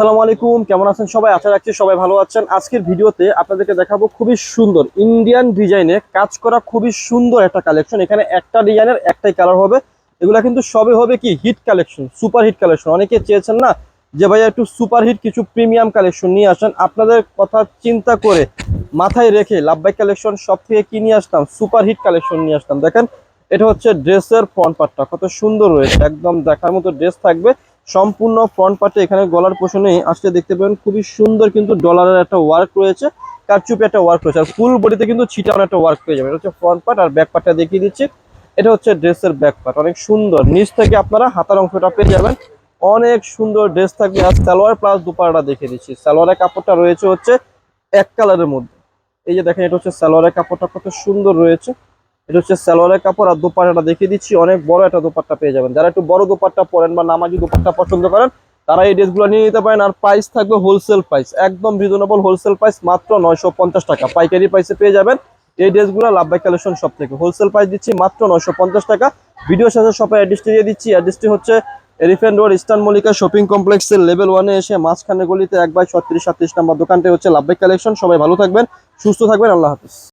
আসসালামু আলাইকুম, কেমন আছেন সবাই? আশা রাখছি সবাই ভালো আছেন। আজকের ভিডিওতে আপনাদেরকে দেখাবো খুবই সুন্দর ইন্ডিয়ান ডিজাইনে কাজ করা খুবই সুন্দর একটা কালেকশন এখানে একটা ডিজাইনের একটাই কালার হবে। এগুলা কিন্তু সবে হবে কি? Hit collection super hit collection অনেকে চেয়েছেন না যে, ভাইয়া, একটু সুপার হিট কিছু প্রিমিয়াম কালেকশন নিয়ে আসেন। আপনাদের কথা চিন্তা করে মাথায় রেখে লাভবাই কালেকশন সব থেকে কি নিয়ে আসতাম? সুপার হিট কালেকশন নিয়ে আসতাম। দেখেন, এটা হচ্ছে ড্রেসের ফ্রন্ট পার্টটা কত সুন্দর রয়েছে একদম দেখার মতো ড্রেস থাকবে। সম্পূর্ণ ফ্রন্ট পার্টে এখানে গলার পোষণে আসলে দেখতে পাবেন খুবই সুন্দর কিন্তু ডলারের একটা ওয়ার্ক রয়েছে, কারচুপি একটা ওয়ার্ক রয়েছে, আর ফুল বডিতে কিন্তু ছিটানো একটা ওয়ার্ক পেয়ে যাবেন। এটা হচ্ছে ফ্রন্ট পার্ট আর ব্যাক পার্টটা দেখিয়ে দিচ্ছি। এটা হচ্ছে ড্রেসের ব্যাক পার্ট অনেক সুন্দর। নিচ থেকে আপনারা হাতার অংশটা পেয়ে যাবেন। অনেক সুন্দর ড্রেস থাকবে। আর সালোয়ার প্লাস দুপাড়াটা দেখিয়ে দিচ্ছি। সালোয়ারের কাপড়টা রয়েছে হচ্ছে এক কালারের মধ্যে। এই যে দেখেন, এটা হচ্ছে সালোয়ারের কাপড়টা কত সুন্দর রয়েছে। এটা হচ্ছে সালোয়ারের কাপড় আর দোপাট্টাটা দেখিয়ে দিচ্ছি। অনেক বড় একটা দোপাট্টা পেয়ে যাবেন। যারা একটু বড় দোপাট্টা পরেন বা নামাজি দোপাট্টা পছন্দ করেন, তারা এই ড্রেসগুলো নিয়ে নিতে পারেন। আর প্রাইস থাকবে হোলসেল প্রাইস একদম রিজনেবল হোলসেল প্রাইস মাত্র নয়শো পঞ্চাশ টাকা। পাইকারি প্রাইসে পেয়ে যাবেন। এই ড্রেসগুলো লাভবাই কালেকশন সব থেকে হোলসেল প্রাইস দিচ্ছি মাত্র নয়শো পঞ্চাশ টাকা। ভিডিওর সাথে শপের অ্যাড্রেসটি দিয়ে দিচ্ছি। অ্যাড্রেসটি হচ্ছে elephant road eastern Mallika shopping কমপ্লেক্সের লেভেল ওয়ানে এসে মাঝখানে গলিতে এক বাই ছত্রিশ সাতত্রিশ নাম্বার দোকানটি হচ্ছে লাভবাই কালেকশন সবাই ভালো থাকবেন, সুস্থ থাকবেন। আল্লাহ হাফিজ।